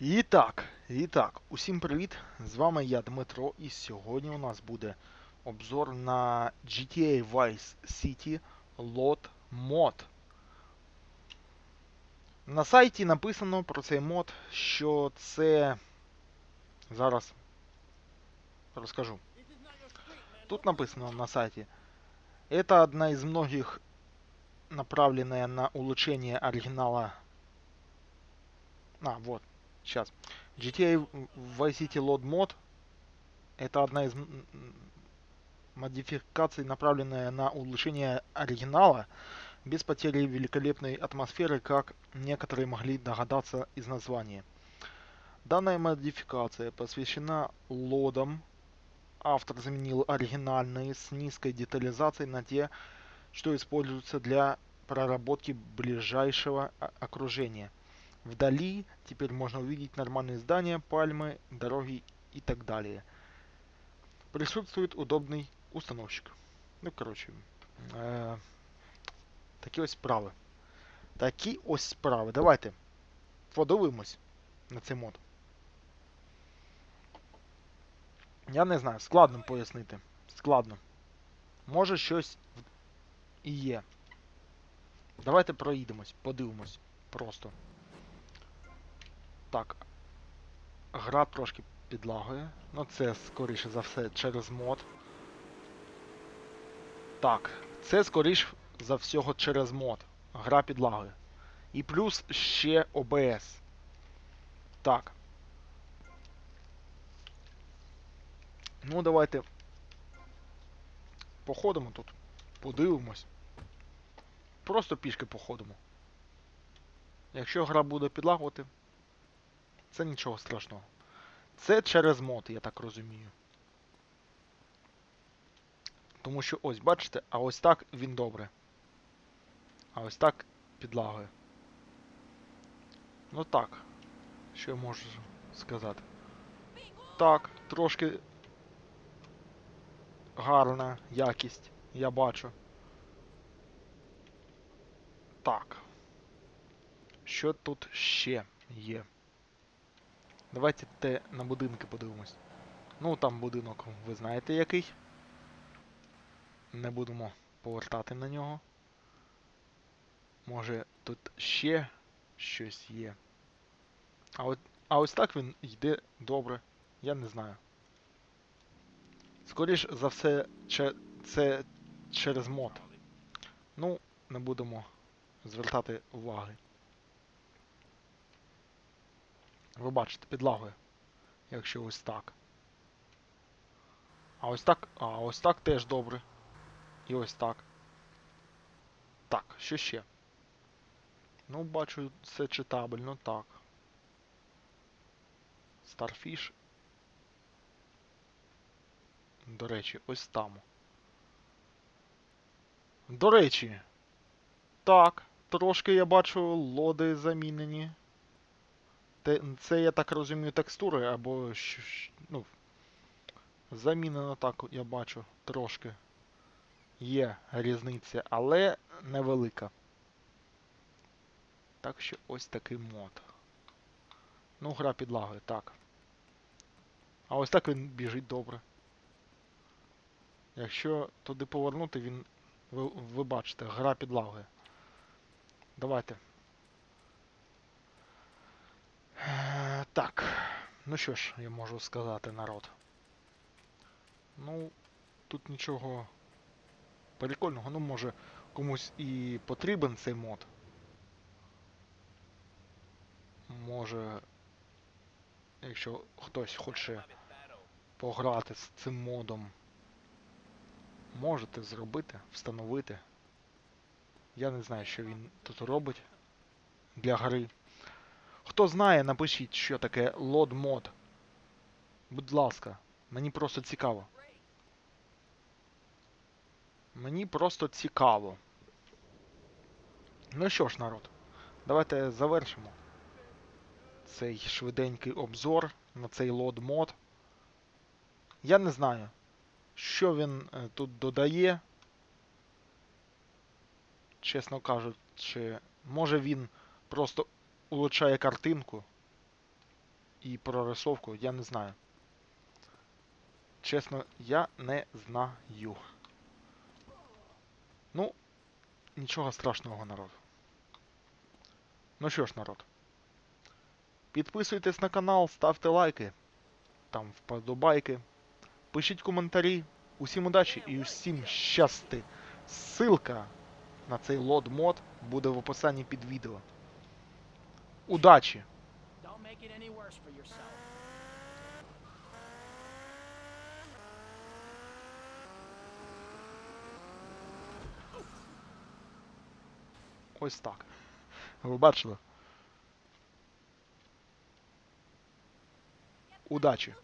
І так, і так, усім привіт! З вами я, Дмитро, і сьогодні у нас буде обзор на GTA Vice City Lot Mod. На сайті написано про цей мод, що це. Зараз розкажу. Тут написано на сайте. Это одна из многих направленная на улучшение оригинала. А, вот, сейчас. GTA Vice City Load Mod это одна из модификаций, направленная на улучшение оригинала, без потери великолепной атмосферы, как некоторые могли догадаться из названия. Данная модификация посвящена лодам. Автор заменил оригинальные с низкой детализацией на те, что используются для проработки ближайшего о- окружения. Вдали теперь можно увидеть нормальные здания, пальмы, дороги и так далее. Присутствует удобный установщик. Ну, коротше, е- такі ось справи. Такі ось справи. Давайте подивимось на цей мод. Я не знаю, складно пояснити. Складно. Може щось в- і є. Давайте проїдемось, подивимось. Просто. Так. Гра трошки підлагує. Ну це скоріше за все через мод. Так, це скоріше за всього через мод. Гра підлагує. І плюс ще OBS. Так. Ну, давайте походимо тут. Подивимось. Просто пішки походимо. Якщо гра буде підлагувати, це нічого страшного. Це через мод, я так розумію. Тому що ось, бачите, а ось так він добре. А ось так підлагує. Ну так. Що я можу сказати? Так, трошки гарна якість, я бачу. Так. Що тут ще є? Давайте те на будинки подивимось. Ну, там будинок, ви знаєте який. Не будемо повертати на нього. Може тут ще щось є. А от, а ось так він йде добре. Я не знаю. Скоріш за все, це через мод. Ну, не будемо звертати уваги. Ви бачите, підлагує. Якщо ось так. А ось так. А ось так теж добре. І ось так. Так, що ще? Ну, бачу, все читабельно, так. Starfish. До речі, ось там. До речі. Так, трошки я бачу лоди замінені. Це, я так розумію, текстури або ну, замінено так, я бачу, трошки. Є різниця, але невелика. Так що ось такий мод. Ну, гра підлагує, так. А ось так він біжить добре. Якщо туди повернути, він. Ви, ви бачите, гра підлагує. Давайте. Е, Так. Ну що ж, я можу сказати, народ. Ну, тут нічого прикольного. Ну, може, комусь і потрібен цей мод. Може, якщо хтось хоче пограти з цим модом, можете зробити, встановити. Я не знаю, що він тут робить для гри. Хто знає, напишіть, що таке лод мод. Будь ласка, мені просто цікаво. Мені просто цікаво. Ну що ж, народ, давайте завершимо цей швиденький обзор на цей лод мод. Я не знаю, що він е, тут додає. Чесно кажучи, може він просто улучшає картинку. і прорисовку, я не знаю. Чесно, я не знаю. Ну, нічого страшного, народ. Ну що ж, народ. Підписуйтесь на канал, ставте лайки, там вподобайки, пишіть коментарі. Усім удачі і усім щасти. Ссылка на цей лод мод буде в описанні під відео. удачи. Ось так. Ви бачили? Удачі.